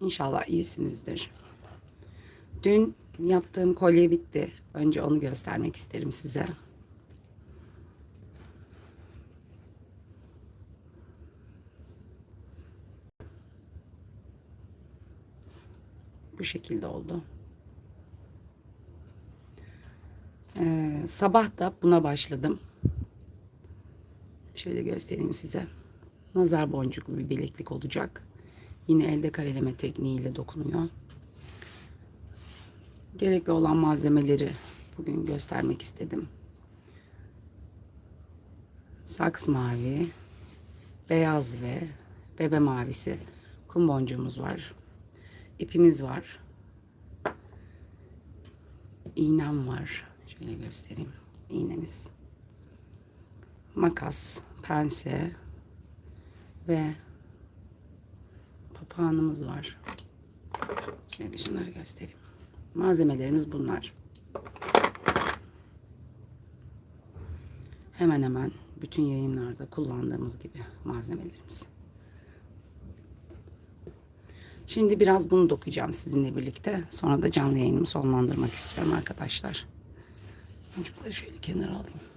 İnşallah iyisinizdir. Dün yaptığım kolye bitti. Önce onu göstermek isterim size. Bu şekilde oldu. Ee, sabah da buna başladım. Şöyle göstereyim size. Nazar boncuklu bir bileklik olacak. Yine elde kareleme tekniğiyle dokunuyor. Gerekli olan malzemeleri bugün göstermek istedim. Saks mavi, beyaz ve bebe mavisi kum boncuğumuz var. İpimiz var. İğnem var. Şöyle göstereyim. İğnemiz. Makas, pense ve papağanımız var. Şöyle şunları göstereyim. Malzemelerimiz bunlar. Hemen hemen bütün yayınlarda kullandığımız gibi malzemelerimiz. Şimdi biraz bunu dokuyacağım sizinle birlikte. Sonra da canlı yayınımı sonlandırmak istiyorum arkadaşlar. Çocukları şöyle kenara alayım.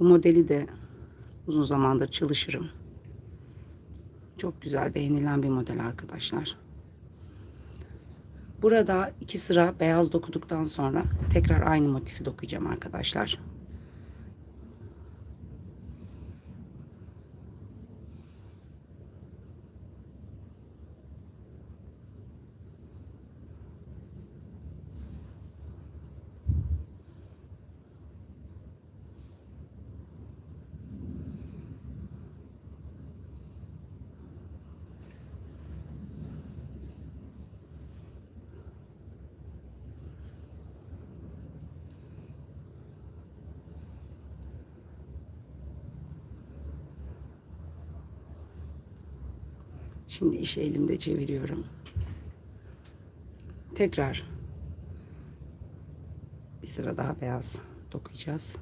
Bu modeli de uzun zamandır çalışırım. Çok güzel beğenilen bir model arkadaşlar. Burada iki sıra beyaz dokuduktan sonra tekrar aynı motifi dokuyacağım arkadaşlar. Şimdi işi elimde çeviriyorum. Tekrar bir sıra daha beyaz dokuyacağız.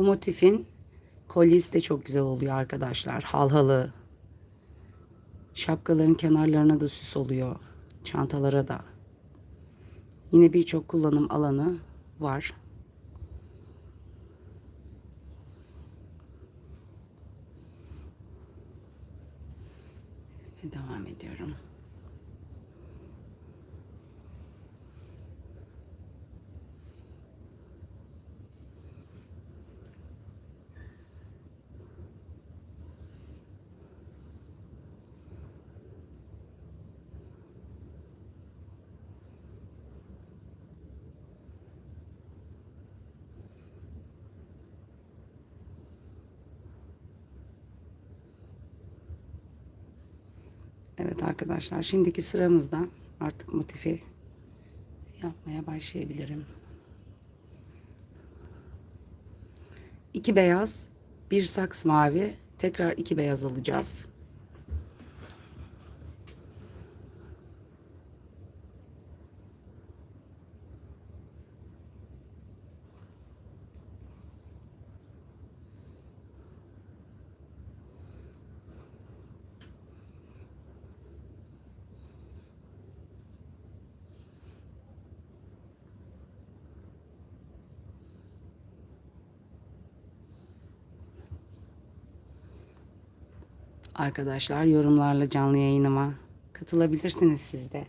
Bu motifin kolyesi de çok güzel oluyor arkadaşlar. Halhalı. Şapkaların kenarlarına da süs oluyor. Çantalara da. Yine birçok kullanım alanı var. Devam ediyorum. Evet arkadaşlar şimdiki sıramızda artık motifi yapmaya başlayabilirim. İki beyaz, bir saks mavi, tekrar iki beyaz alacağız. Arkadaşlar yorumlarla canlı yayınıma katılabilirsiniz siz de.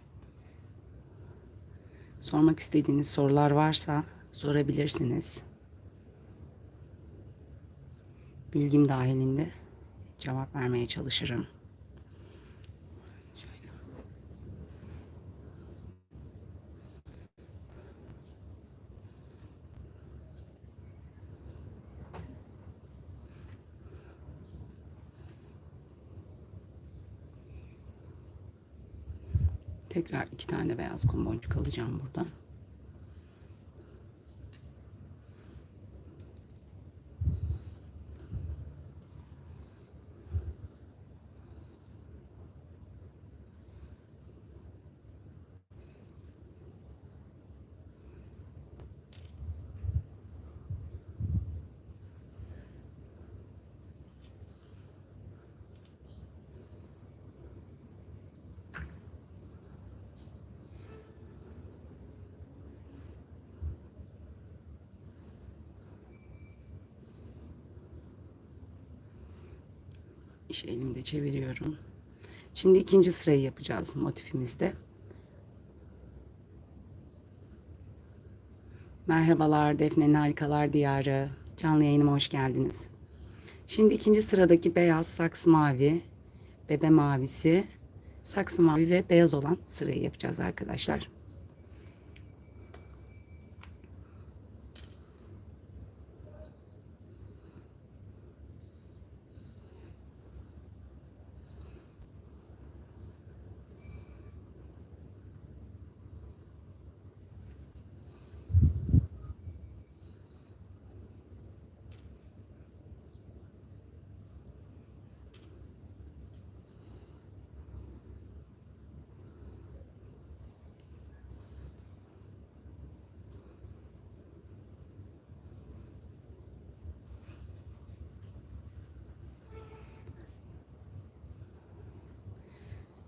Sormak istediğiniz sorular varsa sorabilirsiniz. Bilgim dahilinde cevap vermeye çalışırım. Şöyle. Tekrar iki tane beyaz kum boncuk alacağım burada. İş elimde çeviriyorum. Şimdi ikinci sırayı yapacağız motifimizde. Merhabalar Defne'nin Harikalar Diyarı. Canlı yayınıma hoş geldiniz. Şimdi ikinci sıradaki beyaz, saks mavi, bebe mavisi, saksı mavi ve beyaz olan sırayı yapacağız arkadaşlar.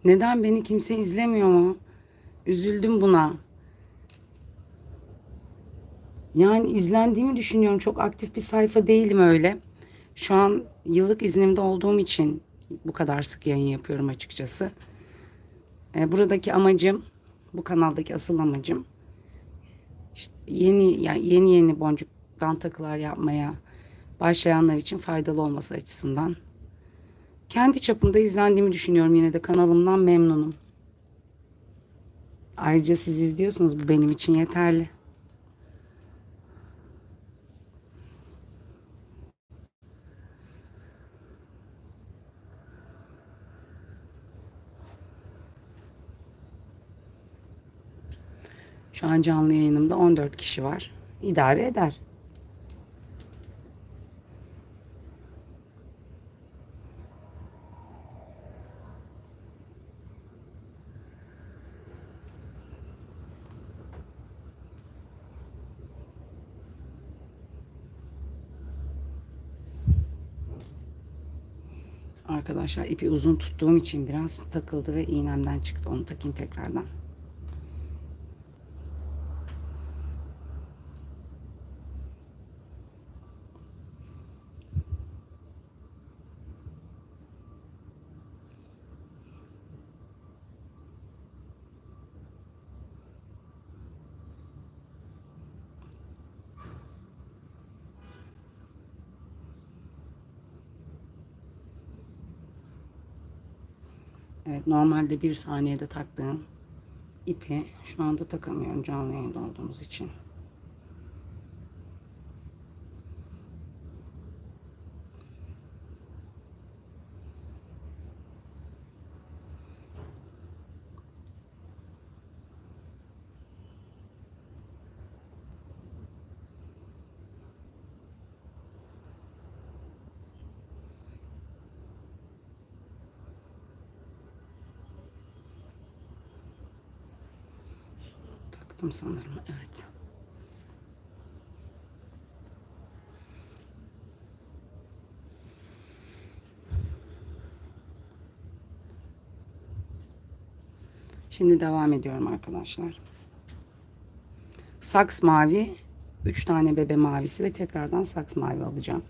Neden beni kimse izlemiyor mu? Üzüldüm buna. Yani izlendiğimi düşünüyorum. Çok aktif bir sayfa değilim öyle. Şu an yıllık iznimde olduğum için bu kadar sık yayın yapıyorum açıkçası. Ee, buradaki amacım, bu kanaldaki asıl amacım işte yeni yani yeni yeni boncuktan takılar yapmaya başlayanlar için faydalı olması açısından. Kendi çapımda izlendiğimi düşünüyorum yine de kanalımdan memnunum. Ayrıca siz izliyorsunuz bu benim için yeterli. Şu an canlı yayınımda 14 kişi var. İdare eder. Arkadaşlar ipi uzun tuttuğum için biraz takıldı ve iğnemden çıktı. Onu takayım tekrardan. Evet normalde bir saniyede taktığım ipi şu anda takamıyorum canlı yayında olduğumuz için. Taktım sanırım. Evet. Şimdi devam ediyorum arkadaşlar. Saks mavi, 3 tane bebe mavisi ve tekrardan saks mavi alacağım.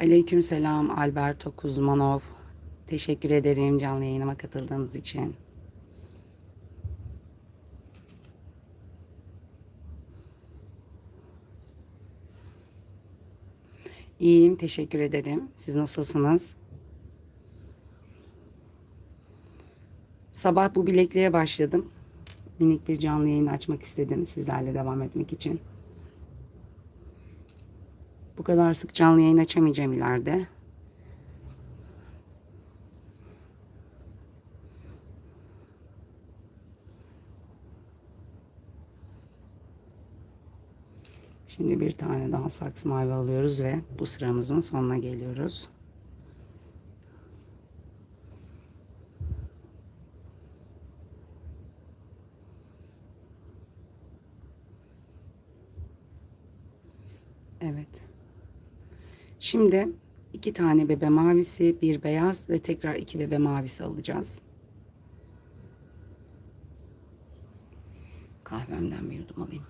Aleykümselam Alberto Kuzmanov. Teşekkür ederim canlı yayınıma katıldığınız için. İyiyim, teşekkür ederim. Siz nasılsınız? Sabah bu bilekliğe başladım. Minik bir canlı yayın açmak istedim sizlerle devam etmek için. Bu kadar sık canlı yayın açamayacağım ileride. Şimdi bir tane daha saksı mavi alıyoruz ve bu sıramızın sonuna geliyoruz. Evet. Şimdi iki tane bebe mavisi, bir beyaz ve tekrar iki bebe mavisi alacağız. Kahvemden bir yudum alayım.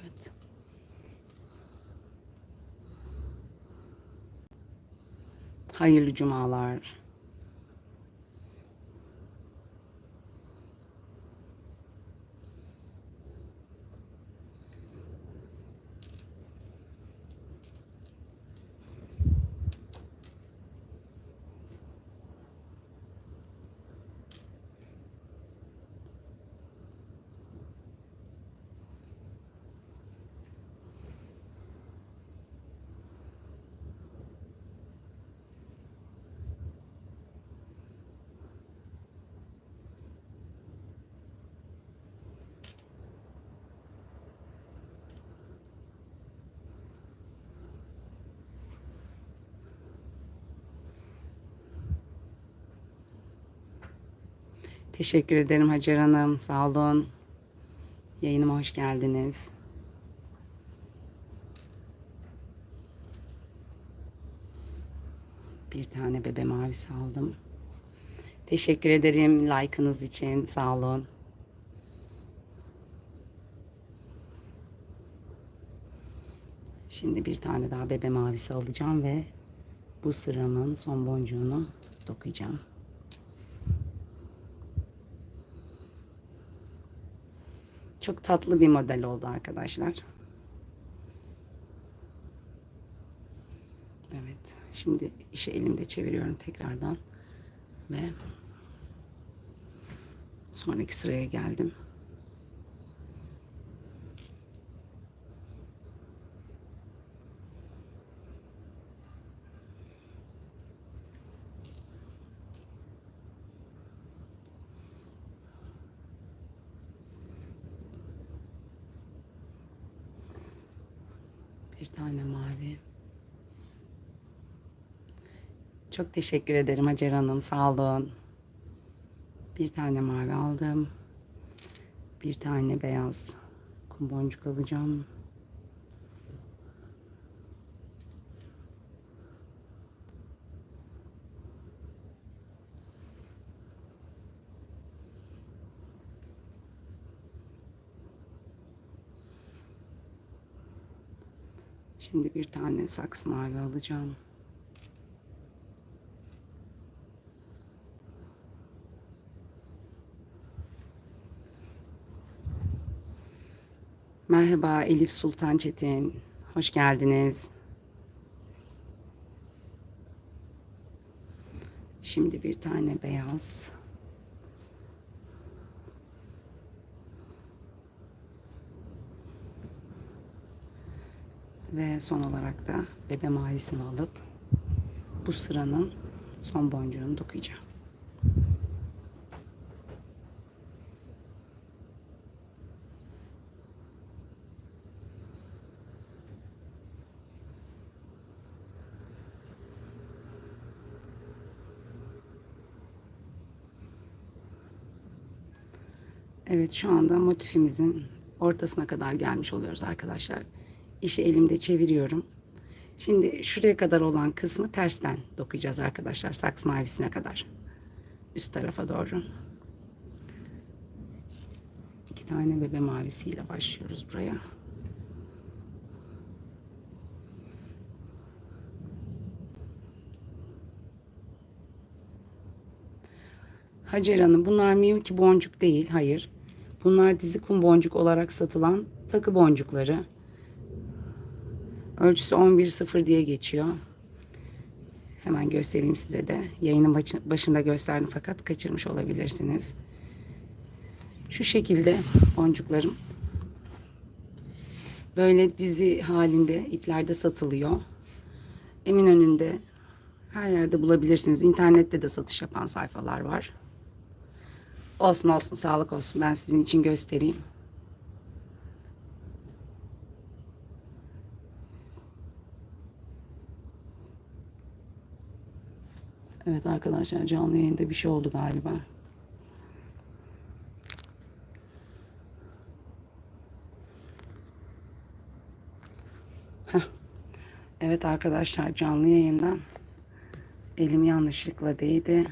Evet. Hayırlı cumalar. Teşekkür ederim Hacer Hanım. Sağ olun. Yayınıma hoş geldiniz. Bir tane bebe mavisi aldım. Teşekkür ederim like'ınız için. Sağ olun. Şimdi bir tane daha bebe mavisi alacağım ve bu sıramın son boncuğunu dokuyacağım. Çok tatlı bir model oldu arkadaşlar. Evet. Şimdi işi elimde çeviriyorum tekrardan. Ve sonraki sıraya geldim. Bir tane mavi. Çok teşekkür ederim Hacer Hanım. Sağ olun. Bir tane mavi aldım. Bir tane beyaz kum boncuk alacağım. Şimdi bir tane saks mavi alacağım. Merhaba Elif Sultan Çetin. Hoş geldiniz. Şimdi bir tane beyaz. Ve son olarak da bebe mavisini alıp bu sıranın son boncuğunu dokuyacağım. Evet şu anda motifimizin ortasına kadar gelmiş oluyoruz arkadaşlar. İşi elimde çeviriyorum. Şimdi şuraya kadar olan kısmı tersten dokuyacağız arkadaşlar. Saks mavisine kadar. Üst tarafa doğru. tane bebe mavisiyle başlıyoruz buraya. Hacer Hanım bunlar Miyuki boncuk değil. Hayır. Bunlar dizi kum boncuk olarak satılan takı boncukları. Ölçüsü 11.0 diye geçiyor. Hemen göstereyim size de. Yayının başı- başında gösterdim fakat kaçırmış olabilirsiniz. Şu şekilde boncuklarım. Böyle dizi halinde iplerde satılıyor. Eminönü'nde her yerde bulabilirsiniz. İnternette de satış yapan sayfalar var. Olsun olsun sağlık olsun. Ben sizin için göstereyim. Evet arkadaşlar canlı yayında bir şey oldu galiba. Heh. Evet arkadaşlar canlı yayında elim yanlışlıkla değdi.